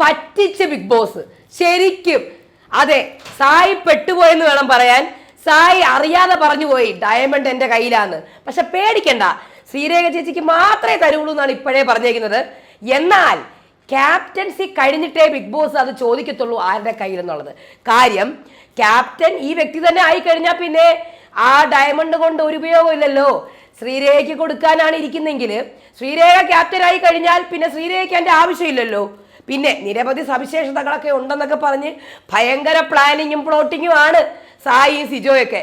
പറ്റിച്ച് big boss. ശരിക്കും. അതെ സായി പെട്ടുപോയെന്ന് വേണം പറയാൻ. സായി അറിയാതെ പറഞ്ഞു പോയി ഡയമണ്ട് എന്റെ കയ്യിലാന്ന്. പക്ഷെ പേടിക്കണ്ട. ശ്രീരേഖ ചേച്ചിക്ക് മാത്രമേ തരുള്ളൂ എന്നാണ് ഇപ്പോഴേ പറഞ്ഞേക്കുന്നത്. എന്നാൽ ക്യാപ്റ്റൻസി കഴിഞ്ഞിട്ടേ ബിഗ് ബോസ് അത് ചോദിക്കത്തുള്ളൂ ആരുടെ കയ്യിൽ എന്നുള്ളത് കാര്യം ക്യാപ്റ്റൻ ഈ വ്യക്തി തന്നെ ആയി കഴിഞ്ഞാൽ പിന്നെ ആ ഡയമണ്ട് കൊണ്ട് ഒരു ഉപയോഗമില്ലല്ലോ. ശ്രീരേഖയ്ക്ക് കൊടുക്കാനാണ് ഇരിക്കുന്നെങ്കിൽ ശ്രീരേഖ ക്യാപ്റ്റൻ ആയി കഴിഞ്ഞാൽ പിന്നെ ശ്രീരേഖയ്ക്ക് എന്റെ ആവശ്യമില്ലല്ലോ. പിന്നെ നിരവധി സവിശേഷതകളൊക്കെ ഉണ്ടെന്നൊക്കെ പറഞ്ഞ് ഭയങ്കര പ്ലാനിങ്ങും പ്ലോട്ടിങ്ങും ആണ് സായിയും സിജോയൊക്കെ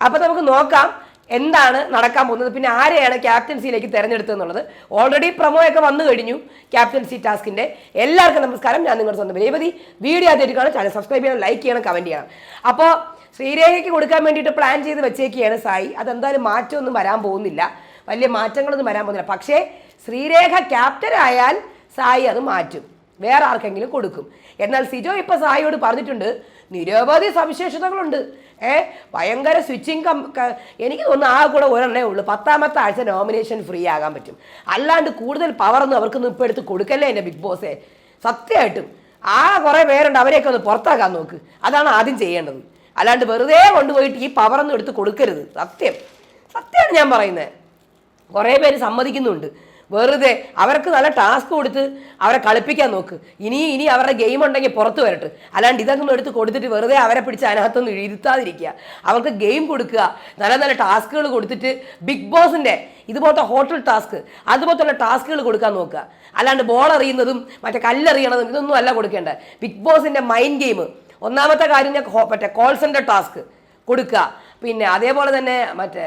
അപ്പൊ നമുക്ക് നോക്കാം എന്താണ് നടക്കാൻ പോകുന്നത്. പിന്നെ ആരെയാണ് ക്യാപ്റ്റൻസിയിലേക്ക് തിരഞ്ഞെടുത്തതെന്നുള്ളത് ഓൾറെഡി പ്രൊമോ ഒക്കെ വന്നു കഴിഞ്ഞു ക്യാപ്റ്റൻസി ടാസ്കിന്റെ എല്ലാവർക്കും നമസ്കാരം. ഞാൻ നിങ്ങളുടെ സ്വന്തം രേവതി. വീഡിയോ ആദ്യമായിട്ട് കാണാൻ ചാനൽ സബ്സ്ക്രൈബ് ചെയ്യണം ലൈക്ക് ചെയ്യണം കമന്റ് ചെയ്യണം. അപ്പോൾ ശ്രീരേഖയ്ക്ക് കൊടുക്കാൻ വേണ്ടിയിട്ട് പ്ലാൻ ചെയ്ത് വെച്ചേക്കുകയാണ് സായി. അതെന്തായാലും മാറ്റമൊന്നും വരാൻ പോകുന്നില്ല. വലിയ മാറ്റങ്ങളൊന്നും വരാൻ പോകുന്നില്ല. പക്ഷേ ശ്രീരേഖ ക്യാപ്റ്റൻ ആയാൽ സായി അത് മാറ്റും. വേറെ ആർക്കെങ്കിലും കൊടുക്കും. എന്നാൽ സിജോ ഇപ്പോൾ സായിയോട് പറഞ്ഞിട്ടുണ്ട് നിരവധി സവിശേഷതകളുണ്ട്. ഏ ഭയങ്കര സ്വിച്ചിങ് കം എനിക്ക് തോന്നുന്നു ആ കൂടെ ഒരെണ്ണേ ഉള്ളൂ. പത്താമത്തെ ആഴ്ച നോമിനേഷൻ ഫ്രീ ആകാൻ പറ്റും. അല്ലാണ്ട് കൂടുതൽ പവറൊന്നും അവർക്കൊന്നും ഇപ്പോൾ എടുത്ത് കൊടുക്കല്ലേ എന്റെ ബിഗ് ബോസേ സത്യമായിട്ടും. ആ കുറേ പേരുണ്ട് അവരെയൊക്കെ ഒന്ന് പുറത്താക്കാൻ നോക്ക്. അതാണ് ആദ്യം ചെയ്യേണ്ടത്. അല്ലാണ്ട് വെറുതെ കൊണ്ടുപോയിട്ട് ഈ പവറൊന്നും എടുത്ത് കൊടുക്കരുത്. സത്യം. സത്യമാണ് ഞാൻ പറയുന്നത് കുറേ പേര് സമ്മതിക്കുന്നുണ്ട്. വെറുതെ അവർക്ക് നല്ല ടാസ്ക് കൊടുത്ത് അവരെ കളിപ്പിക്കാൻ നോക്ക്. ഇനി ഇനി അവരുടെ ഗെയിം ഉണ്ടെങ്കിൽ പുറത്ത് വരട്ടെ. അല്ലാണ്ട് ഇതൊക്കെ ഒന്ന് എടുത്ത് കൊടുത്തിട്ട് വെറുതെ അവരെ പിടിച്ച് അതിനകത്തൊന്നും ഇരുത്താതിരിക്കുക. അവർക്ക് ഗെയിം കൊടുക്കുക. നല്ല നല്ല ടാസ്കുകൾ കൊടുത്തിട്ട് ബിഗ് ബോസിന്റെ ഇതുപോലത്തെ ഹോട്ടൽ ടാസ്ക് അതുപോലത്തെ ടാസ്കുകൾ കൊടുക്കാൻ നോക്കുക. അല്ലാണ്ട് ബോൾ എറിയുന്നതും മറ്റേ കല്ലെറിയണതും ഇതൊന്നും അല്ല കൊടുക്കേണ്ടത്. ബിഗ് ബോസിന്റെ മൈൻഡ് ഗെയിം ഒന്നാമത്തെ കാര്യം മറ്റേ കോൾ സെന്റർ ടാസ്ക് കൊടുക്കുക. പിന്നെ അതേപോലെ തന്നെ മറ്റേ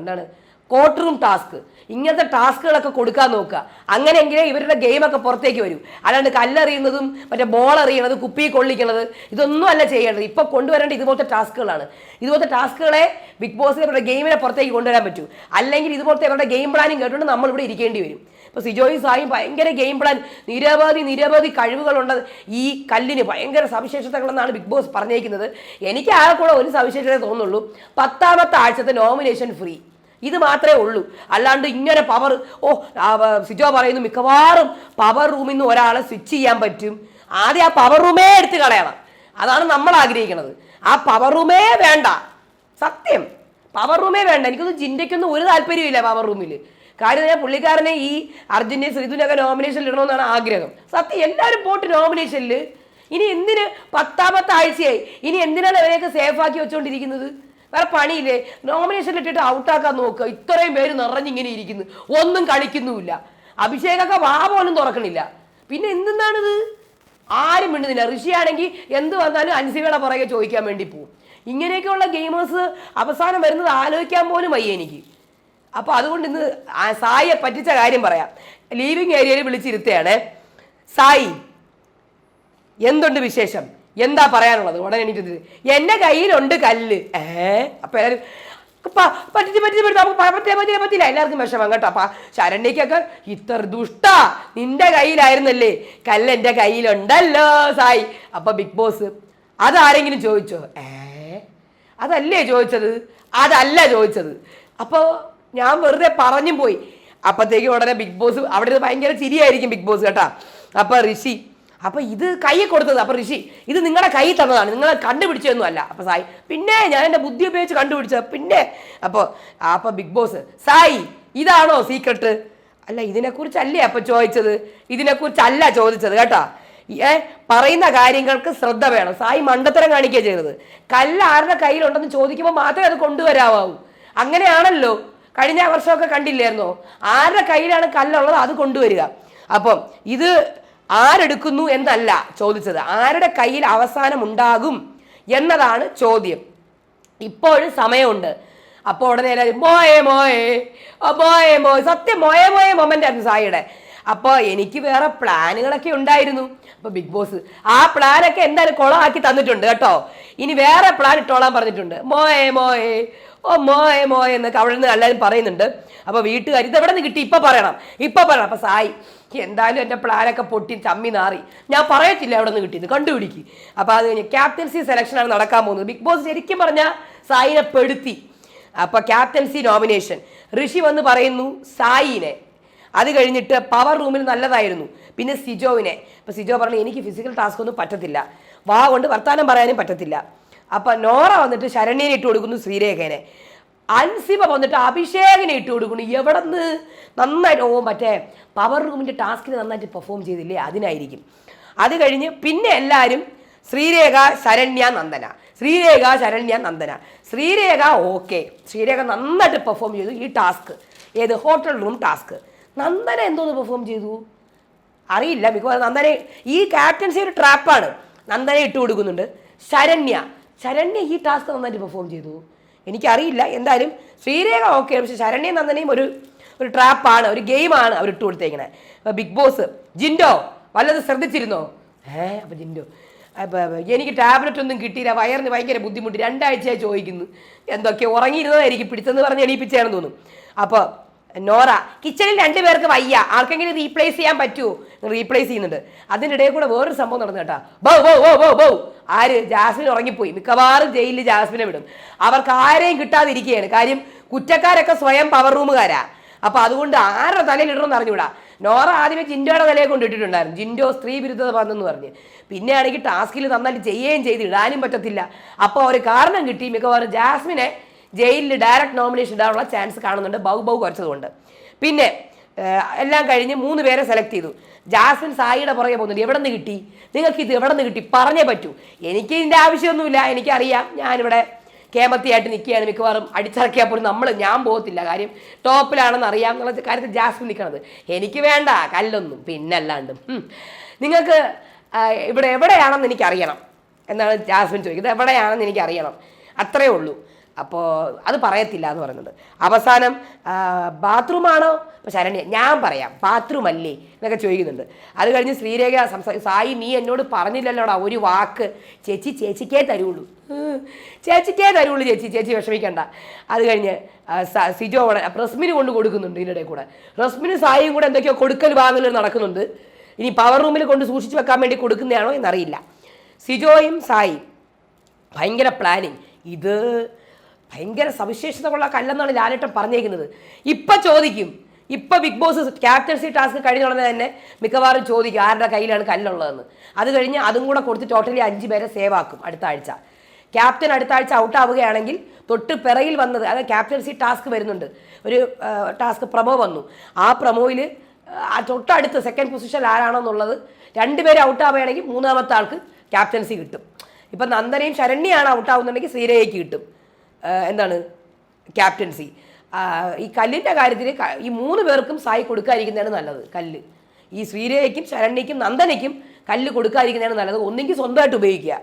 എന്താണ് കോർട്ട് റൂം ടാസ്ക്. ഇങ്ങനത്തെ ടാസ്കുകളൊക്കെ കൊടുക്കാൻ നോക്കുക. അങ്ങനെയെങ്കിലേ ഇവരുടെ ഗെയിമൊക്കെ പുറത്തേക്ക് വരും. അല്ലാണ്ട് കല്ലെറിയുന്നതും മറ്റേ ബോൾ എറിയണത് കുപ്പി കൊള്ളിക്കണത് ഇതൊന്നും അല്ല ചെയ്യേണ്ടത്. ഇപ്പോൾ കൊണ്ടുവരേണ്ട ഇതുപോലത്തെ ടാസ്കുകളാണ്. ഇതുപോലത്തെ ടാസ്കുകളെ ബിഗ് ബോസിൽ ഇവരുടെ ഗെയിമിനെ പുറത്തേക്ക് കൊണ്ടുവരാൻ പറ്റൂ. അല്ലെങ്കിൽ ഇതുപോലത്തെ ഇവരുടെ ഗെയിം പ്ലാനും കേട്ടുകൊണ്ട് നമ്മൾ ഇവിടെ ഇരിക്കേണ്ടി വരും. ഇപ്പോൾ സിജോയും സായും ഭയങ്കര ഗെയിം പ്ലാൻ നിരവധി നിരവധി കഴിവുകളുണ്ട്. ഈ കല്ലിന് ഭയങ്കര സവിശേഷതകളെന്നാണ് ബിഗ് ബോസ് പറഞ്ഞേക്കുന്നത്. എനിക്ക് ആകെ കൂടെ ഒരു സവിശേഷത തോന്നുള്ളൂ പത്താമത്തെ ആഴ്ചത്തെ നോമിനേഷൻ ഫ്രീ. ഇത് മാത്രമേ ഉള്ളൂ. അല്ലാണ്ട് ഇങ്ങനെ പവർ ഓ സിജോ പറയുന്നു മിക്കവാറും പവർ റൂമിൽ നിന്ന് ഒരാളെ സ്വിച്ച് ചെയ്യാൻ പറ്റും. ആദ്യം ആ പവർ റൂമേ എടുത്ത് കളയണം. അതാണ് നമ്മൾ ആഗ്രഹിക്കുന്നത്. ആ പവർ റൂമേ വേണ്ട. സത്യം. പവർ റൂമേ വേണ്ട. എനിക്കൊന്നും ജിൻഡയ്ക്കൊന്നും ഒരു താല്പര്യമില്ല പവർ റൂമിൽ കാര്യം ഞാൻ പുള്ളിക്കാരനെ ഈ അർജുനെ ശ്രീധുനൊക്കെ നോമിനേഷനിൽ ഇടണമെന്നാണ് ആഗ്രഹം. സത്യം എല്ലാവരും പോട്ട് നോമിനേഷനിൽ ഇനി എന്തിന് പത്താമത്തെ ആഴ്ചയായി? ഇനി എന്തിനാണ് അവരെയൊക്കെ സേഫാക്കി വെച്ചുകൊണ്ടിരിക്കുന്നത് വേറെ പണിയില്ലേ? നോമിനേഷൻ ഇട്ടിട്ട് ഔട്ടാക്കാൻ നോക്കുക ഇത്രയും പേര് നിറഞ്ഞിങ്ങനെ ഇരിക്കുന്നു. ഒന്നും കളിക്കുന്നുമില്ല. അഭിഷേകൊക്കെ വാ പോലും തുറക്കണില്ല. പിന്നെ എന്തെന്നാണിത്? ആരും മിണ്ടുന്നില്ല. ഋഷിയാണെങ്കിൽ എന്ത് വന്നാലും അൻസികളെ പുറകെ ചോദിക്കാൻ വേണ്ടി പോവും. ഇങ്ങനെയൊക്കെയുള്ള ഗെയിമേഴ്സ് അവസാനം വരുന്നത് ആലോചിക്കാൻ പോലും വയ്യ എനിക്ക്. അപ്പോൾ അതുകൊണ്ട് ഇന്ന് സായിയെ പറ്റിച്ച കാര്യം പറയാം. ലീവിങ് ഏരിയയിൽ വിളിച്ചിരുത്തുകയാണ്. സായി എന്തുണ്ട് വിശേഷം? എന്താ പറയാനുള്ളത്? ഉടനെ എണീറ്റ് എന്റെ കയ്യിലുണ്ട് കല്ല്. ഏ? അപ്പൊ എല്ലാവരും പറ്റിച്ച് പറ്റിച്ച് പറ്റി നമുക്ക് പറ്റിയ പറ്റില്ല പറ്റില്ല എല്ലാവർക്കും വിഷമം കേട്ടോ. അപ്പൊ ശരണ്യക്കൊക്കെ ഇത്ര ദുഷ്ട. നിന്റെ കയ്യിലായിരുന്നല്ലേ? കല്ല് എന്റെ കയ്യിലുണ്ടല്ലോ സായി. അപ്പൊ ബിഗ് ബോസ് അതാരെങ്കിലും ചോദിച്ചോ? ഏ? അതല്ലേ ചോദിച്ചത്? അതല്ല ചോദിച്ചത്. അപ്പോൾ ഞാൻ വെറുതെ പറഞ്ഞും പോയി. അപ്പത്തേക്ക് ഉടനെ ബിഗ് ബോസ് അവിടെ ഭയങ്കര ചിരിയായിരിക്കും ബിഗ് ബോസ് കേട്ടാ. അപ്പൊ ഋഷി അപ്പൊ ഇത് കൈ കൊടുത്തത്. അപ്പൊ ഋഷി ഇത് നിങ്ങളുടെ കൈ തന്നതാണ്. നിങ്ങളെ കണ്ടുപിടിച്ചതൊന്നും അല്ല അപ്പൊ സായി പിന്നെ ഞാൻ എന്റെ ബുദ്ധി ഉപയോഗിച്ച് കണ്ടുപിടിച്ചത്. പിന്നെ അപ്പൊ അപ്പൊ ബിഗ് ബോസ് സായി ഇതാണോ സീക്രട്ട് അല്ല ഇതിനെക്കുറിച്ചല്ലേ അപ്പൊ ചോദിച്ചത്? ഇതിനെക്കുറിച്ചല്ല ചോദിച്ചത് കേട്ടാ. ഏ പറയുന്ന കാര്യങ്ങൾക്ക് ശ്രദ്ധ വേണം. സായി മണ്ടത്തരം കാണിക്കുക ചെയ്തത്. കല്ല് ആരുടെ കയ്യിലുണ്ടെന്ന് ചോദിക്കുമ്പോൾ മാത്രമേ അത് കൊണ്ടുവരാവൂ അങ്ങനെയാണല്ലോ. കഴിഞ്ഞ വർഷമൊക്കെ കണ്ടില്ലായിരുന്നോ? ആരുടെ കയ്യിലാണ് കല്ലുള്ളത് അത് കൊണ്ടുവരിക? അപ്പം ഇത് ആരെടുക്കുന്നു എന്നല്ല ചോദിച്ചത്. ആരുടെ കയ്യിൽ അവസാനം ഉണ്ടാകും എന്നതാണ് ചോദ്യം. ഇപ്പോഴും സമയമുണ്ട്. അപ്പോൾ ഉടനെ മോയെ മോയെ മോയെ മോയെ. സത്യം മോയെ മോയെ മൊമെന്റ് ആയിരുന്നു സായിയുടെ. അപ്പോൾ എനിക്ക് വേറെ പ്ലാനുകളൊക്കെ ഉണ്ടായിരുന്നു. അപ്പോൾ ബിഗ് ബോസ് ആ പ്ലാനൊക്കെ എന്തായാലും കുളമാക്കി തന്നിട്ടുണ്ട് കേട്ടോ. ഇനി വേറെ പ്ലാൻ ഇട്ടോളാൻ പറഞ്ഞിട്ടുണ്ട്. മോയെ മോയെ. ഓ മോയെ മോയെ എന്നൊക്കെ അവിടെ നിന്ന് എല്ലാവരും പറയുന്നുണ്ട്. അപ്പോൾ വീട്ടുകാർ ഇത് എവിടെ നിന്ന് കിട്ടി? ഇപ്പം പറയണം. ഇപ്പം പറയണം. അപ്പോൾ സായി എന്തായാലും എന്റെ പ്ലാനൊക്കെ പൊട്ടി ചമ്മി നാറി. ഞാൻ പറയത്തില്ല അവിടെ നിന്ന് കിട്ടിയത് കണ്ടുപിടിക്ക്. അപ്പോൾ അത് കഴിഞ്ഞ് ക്യാപ്റ്റൻസി സെലക്ഷനാണ് നടക്കാൻ പോകുന്നത്. ബിഗ് ബോസ് ശരിക്കും പറഞ്ഞാൽ സായിനെ പെടുത്തി. അപ്പോൾ ക്യാപ്റ്റൻസി നോമിനേഷൻ ഋഷി വന്ന് പറയുന്നു സായിനെ. അത് കഴിഞ്ഞിട്ട് പവർ റൂമിൽ നല്ലതായിരുന്നു. പിന്നെ സിജോവിനെ. ഇപ്പൊ സിജോ പറഞ്ഞു എനിക്ക് ഫിസിക്കൽ ടാസ്ക് ഒന്നും പറ്റത്തില്ല. വാ കൊണ്ട് വർത്താനം പറയാനും പറ്റത്തില്ല. അപ്പൊ നോറ വന്നിട്ട് ശരണ്യനെ ഇട്ട് കൊടുക്കുന്നു ശ്രീരേഖനെ. അൻസിമ വന്നിട്ട് അഭിഷേകനെ ഇട്ട് കൊടുക്കുന്നു. എവിടെ നിന്ന് നന്നായിട്ട് ഓ മറ്റേ പവർ റൂമിന്റെ ടാസ്കിന് നന്നായിട്ട് പെർഫോം ചെയ്തില്ലേ? അതിനായിരിക്കും. അത് കഴിഞ്ഞ് പിന്നെ എല്ലാവരും ശ്രീരേഖ ശരണ്യ നന്ദന. ശ്രീരേഖ ശരണ്യ നന്ദന. ശ്രീരേഖ ഓക്കെ ശ്രീരേഖ നന്നായിട്ട് പെർഫോം ചെയ്തു ഈ ടാസ്ക് ഏത്? ഹോട്ടൽ റൂം ടാസ്ക് നന്ദന എന്തോന്ന് പെർഫോം ചെയ്തു? അറിയില്ല. മിക്കവാറും നന്ദനെ ഈ ക്യാപ്റ്റൻസി ഒരു ട്രാപ്പാണ് നന്ദനെ ഇട്ട് കൊടുക്കുന്നുണ്ട്. ശരണ്യ. ശരണ്യ ഈ ടാസ്ക് നന്നായിട്ട് പെർഫോം ചെയ്തു. എനിക്കറിയില്ല. എന്തായാലും ശ്രീരേഖ ഓക്കെ പക്ഷേ ശരണ്യ നന്ദനയും ഒരു ഒരു ട്രാപ്പാണ് ഒരു ഗെയിമാണ് അവർ ഇട്ട് കൊടുത്തേക്കണേ. ബിഗ് ബോസ് ജിൻഡോ വല്ലത് ശ്രദ്ധിച്ചിരുന്നോ? ഏ അപ്പോൾ ജിൻഡോ. എനിക്ക് ടാബ്ലറ്റ് ഒന്നും കിട്ടിയില്ല. വയറിന് ഭയങ്കര ബുദ്ധിമുട്ട്. രണ്ടാഴ്ചയായി ചോദിക്കുന്നു. എന്തൊക്കെ ഉറങ്ങിയിരുന്നതായിരിക്കും പിടിച്ചെന്ന് പറഞ്ഞ് എണീപ്പിച്ചാണെന്ന് തോന്നുന്നു. അപ്പോൾ നോറ കിച്ചണിൽ രണ്ടുപേർക്ക് വയ്യ. ആർക്കെങ്കിലും റീപ്ലേസ് ചെയ്യാൻ പറ്റൂ? റീപ്ലേസ് ചെയ്യുന്നുണ്ട്. അതിന്റെ ഇടയിൽ കൂടെ വേറൊരു സംഭവം നടന്നു കേട്ടോ. ബൗ ബൗ ബൗ ബൗ ആര്? ജാസ്മിൻ ഉറങ്ങിപ്പോയി. മിക്കവാറും ജയിലിൽ ജാസ്മിനെ വിടും. അവർക്ക് ആരെയും കിട്ടാതിരിക്കുകയാണ്. കാര്യം കുറ്റക്കാരൊക്കെ സ്വയം പവർ റൂമുകാരാ അപ്പൊ അതുകൊണ്ട് ആരുടെ തലയിൽ ഇടണമെന്ന് അറിഞ്ഞുകൂടാ. നോറ ആദ്യമേ ജിൻഡോയുടെ തലയെ കൊണ്ട് ഇട്ടിട്ടുണ്ടായിരുന്നു ജിൻഡോ സ്ത്രീ വിരുദ്ധത വന്നെന്ന് പറഞ്ഞ്. പിന്നെ ആണെങ്കിൽ ടാസ്കിൽ നന്നായിട്ട് ചെയ്യുകയും ചെയ്ത് ഇടാനും പറ്റത്തില്ല. അപ്പോൾ ഒരു കാരണം കിട്ടി. മിക്കവാറും ജാസ്മിനെ ജയിലിൽ ഡയറക്റ്റ് നോമിനേഷൻ ഇടാനുള്ള ചാൻസ് കാണുന്നുണ്ട്. ബൗ ബൗ കുറച്ചതുകൊണ്ട്. പിന്നെ എല്ലാം കഴിഞ്ഞ് മൂന്ന് പേരെ സെലക്ട് ചെയ്തു. ജാസ്മിൻ സായിയുടെ പുറകെ പോകുന്നുണ്ട്. എവിടെ നിന്ന് കിട്ടി? നിങ്ങൾക്ക് ഇത് എവിടെ നിന്ന് കിട്ടി? പറഞ്ഞേ പറ്റൂ. എനിക്ക് ഇതിന്റെ ആവശ്യമൊന്നുമില്ല. എനിക്കറിയാം. ഞാനിവിടെ കേമത്തിയായിട്ട് നിൽക്കുകയാണ് മിക്കവാറും. അടിച്ചിറക്കിയാൽ പോലും നമ്മൾ ഞാൻ പോകത്തില്ല. കാര്യം ടോപ്പിലാണെന്ന് അറിയാം എന്നുള്ള കാര്യത്തിൽ ജാസ്മിൻ നിൽക്കണത്. എനിക്ക് വേണ്ട. കല്ലൊന്നും. പിന്നല്ലാണ്ട്. നിങ്ങൾക്ക് ഇവിടെ എവിടെയാണെന്ന് എനിക്കറിയണം. എന്നാണ് ജാസ്മിൻ ചോദിക്കുന്നത്. എവിടെയാണെന്ന് എനിക്കറിയണം. അത്രയേ ഉള്ളൂ. അപ്പോൾ അത് പറയത്തില്ല എന്ന് പറയുന്നത്. അവസാനം ബാത്റൂമാണോ? അപ്പോൾ ശരണ്യ ഞാൻ പറയാം ബാത്റൂം അല്ലേ എന്നൊക്കെ ചോദിക്കുന്നുണ്ട്. അത് കഴിഞ്ഞ് ശ്രീരേഖ സംസാ സായി നീ എന്നോട് പറഞ്ഞില്ലല്ലോടാ ഒരു വാക്ക്. ചേച്ചി ചേച്ചിക്കേ തരുള്ളൂ. ചേച്ചിക്കേ തരുള്ളൂ ചേച്ചി ചേച്ചി വിഷമിക്കണ്ട. അത് കഴിഞ്ഞ് സിജോ റസ്മിന് കൊണ്ട് കൊടുക്കുന്നുണ്ട് ഇതിനിടെ കൂടെ. റസ്മിന് സായിയും കൂടെ എന്തൊക്കെയോ കൊടുക്കൽ വാങ്ങൽ നടക്കുന്നുണ്ട്. ഇനി പവർ റൂമിൽ കൊണ്ട് സൂക്ഷിച്ചു വെക്കാൻ വേണ്ടി കൊടുക്കുന്നതാണോ എന്നറിയില്ല. സിജോയും സായി ഭയങ്കര പ്ലാനിങ് ഇത് ഭയങ്കര സവിശേഷതകളുള്ള കല്ലെന്നാണ് ലാലേട്ടൻ പറഞ്ഞേക്കുന്നത്. ഇപ്പൊ ചോദിക്കും. ഇപ്പൊ ബിഗ് ബോസ് ക്യാപ്റ്റൻസി ടാസ്ക് കഴിഞ്ഞ ഉടനെ തന്നെ മിക്കവാറും ചോദിക്കും ആരുടെ കയ്യിലാണ് കല്ലുള്ളതെന്ന് അത് കഴിഞ്ഞ് അതും കൂടെ കൊടുത്ത് ടോട്ടലി അഞ്ച് പേരെ സേവ് ആക്കും അടുത്ത ആഴ്ച. ക്യാപ്റ്റൻ അടുത്ത ആഴ്ച ഔട്ട് ആവുകയാണെങ്കിൽ തൊട്ട് പിറയിൽ വന്നത് അത് ക്യാപ്റ്റൻസി ടാസ്ക് വരുന്നുണ്ട്. ഒരു ടാസ്ക് പ്രമോ വന്നു. ആ പ്രമോയിൽ തൊട്ടടുത്ത് സെക്കൻഡ് പൊസിഷൻ ആരാണെന്നുള്ളത് രണ്ടുപേരെ ഔട്ട് ആവുകയാണെങ്കിൽ മൂന്നാമത്തെ ആൾക്ക് ക്യാപ്റ്റൻസി കിട്ടും. ഇപ്പം നന്ദനയും ശരണ്യാണ് ഔട്ട് ആവുന്നുണ്ടെങ്കിൽ ശ്രീരേഖയ്ക്ക് കിട്ടും. എന്താണ്? ക്യാപ്റ്റൻസി ഈ കല്ലിന്റെ കാര്യത്തിൽ ഈ മൂന്ന് പേർക്കും സായി കൊടുക്കാതിരിക്കുന്നതാണ് നല്ലത് കല്ല്. ഈ ശ്രീരേഖയ്ക്കും ശരണ്യയ്ക്കും നന്ദനയ്ക്കും കല്ല് കൊടുക്കാതിരിക്കുന്നതാണ് നല്ലത്. ഒന്നെങ്കിൽ സ്വന്തമായിട്ട് ഉപയോഗിക്കുക.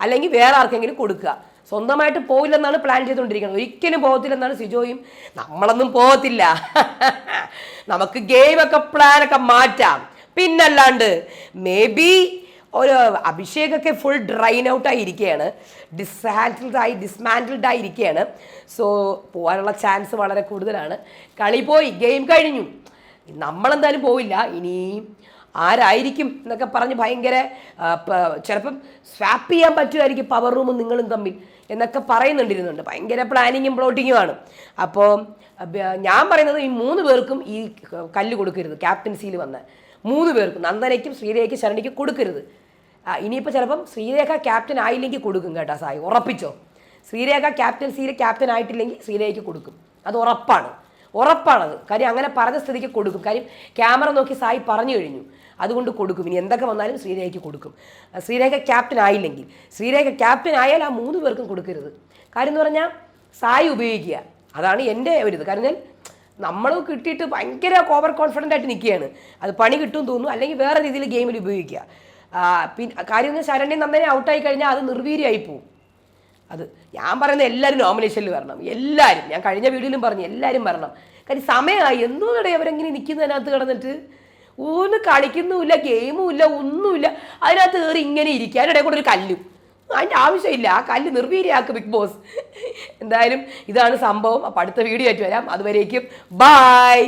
അല്ലെങ്കിൽ വേറെ ആർക്കെങ്കിലും കൊടുക്കുക. സ്വന്തമായിട്ട് പോയില്ലെന്നാണ് പ്ലാൻ ചെയ്തുകൊണ്ടിരിക്കുന്നത്. ഒരിക്കലും പോകത്തില്ലെന്നാണ് സിജോയും നമ്മളൊന്നും പോകത്തില്ല. നമുക്ക് ഗെയിമൊക്കെ പ്ലാനൊക്കെ മാറ്റാം. പിന്നല്ലാണ്ട് മേ ബി ഒരു അഭിഷേകൊക്കെ ഫുൾ ഡ്രൈൻ ഔട്ട് ആയി ഇരിക്കുകയാണ് ഡിസ്ഹാൻഡിൽഡ് ആയി ഡിസ്മാൻഡിൽഡ് ആയി ഇരിക്കുകയാണ് സോ പോകാനുള്ള ചാൻസ് വളരെ കൂടുതലാണ്. കളി പോയി ഗെയിം കഴിഞ്ഞു. നമ്മളെന്തായാലും പോവില്ല. ഇനിയും ആരായിരിക്കും എന്നൊക്കെ പറഞ്ഞ് ഭയങ്കര ചിലപ്പം സ്വാപ്പ് ചെയ്യാൻ പറ്റുമായിരിക്കും പവർ റൂമും നിങ്ങളും തമ്മിൽ എന്നൊക്കെ പറയുന്നുണ്ടിരുന്നുണ്ട്. ഭയങ്കര പ്ലാനിങ്ങും പ്ലോട്ടിങ്ങുമാണ് അപ്പോൾ ഞാൻ പറയുന്നത് ഈ മൂന്ന് പേർക്കും ഈ കല്ല് കൊടുക്കരുത്. ക്യാപ്റ്റൻസിയിൽ വന്ന് മൂന്ന് പേർക്കും നന്ദനയ്ക്കും ശ്രീരേഖയ്ക്കും ശരണിക്കും കൊടുക്കരുത്. ഇനിയിപ്പോൾ ചിലപ്പം ശ്രീരേഖ ക്യാപ്റ്റൻ ആയില്ലെങ്കിൽ കൊടുക്കും കേട്ടോ സായി ഉറപ്പിച്ചോ? ശ്രീരേഖ ക്യാപ്റ്റൻ സീര ക്യാപ്റ്റൻ ആയിട്ടില്ലെങ്കിൽ ശ്രീരേഖയ്ക്ക് കൊടുക്കും. അത് ഉറപ്പാണ്. ഉറപ്പാണത്. കാര്യം അങ്ങനെ പറഞ്ഞ സ്ഥിതിക്ക് കൊടുക്കും. കാര്യം ക്യാമറ നോക്കി സായി പറഞ്ഞു കഴിഞ്ഞു. അതുകൊണ്ട് കൊടുക്കും. ഇനി എന്തൊക്കെ വന്നാലും ശ്രീരേഖയ്ക്ക് കൊടുക്കും. ശ്രീരേഖ ക്യാപ്റ്റൻ ആയില്ലെങ്കിൽ. ശ്രീരേഖ ക്യാപ്റ്റൻ ആയാൽ ആ മൂന്ന് പേർക്കും കൊടുക്കരുത്. കാര്യം എന്ന് പറഞ്ഞാൽ സായി ഉപയോഗിക്കുക. അതാണ് എന്റെ ഒരു ഇത്. കാരണം നമ്മൾ കിട്ടിയിട്ട് ഭയങ്കര ഓവർ കോൺഫിഡന്റ് ആയിട്ട് നിൽക്കുകയാണ്. അത് പണി കിട്ടും തോന്നുന്നു. അല്ലെങ്കിൽ വേറെ രീതിയിൽ ഗെയിമിൽ ഉപയോഗിക്കുക. പിന്നെ കാര്യം ശരണ്യം നന്ദനെ ഔട്ടായി കഴിഞ്ഞാൽ അത് നിർവീര്യമായി പോവും. അത് ഞാൻ പറയുന്ന എല്ലാവരും നോമിനേഷനിൽ വരണം. എല്ലാവരും ഞാൻ കഴിഞ്ഞ വീഡിയോയിലും പറഞ്ഞു എല്ലാവരും വരണം. കാര്യം സമയമായി എന്തോന്നടേ അവരെങ്ങനെ നിൽക്കുന്നതിനകത്ത് കിടന്നിട്ട്? ഒന്ന് കളിക്കുന്നുമില്ല ഗെയിമും ഇല്ല ഒന്നുമില്ല. അതിനകത്ത് കയറി ഇങ്ങനെ ഇരിക്കുക അതിനിടെ കൂടെ ഒരു കല്ലും. അതിന്റെ ആവശ്യമില്ല. ആ കല്ല് നിർവീര്യാക്ക് ബിഗ് ബോസ്. എന്തായാലും ഇതാണ് സംഭവം. അപ്പം അടുത്ത വീഡിയോ ആയിട്ട് വരാം. അതുവരേക്കും ബായ്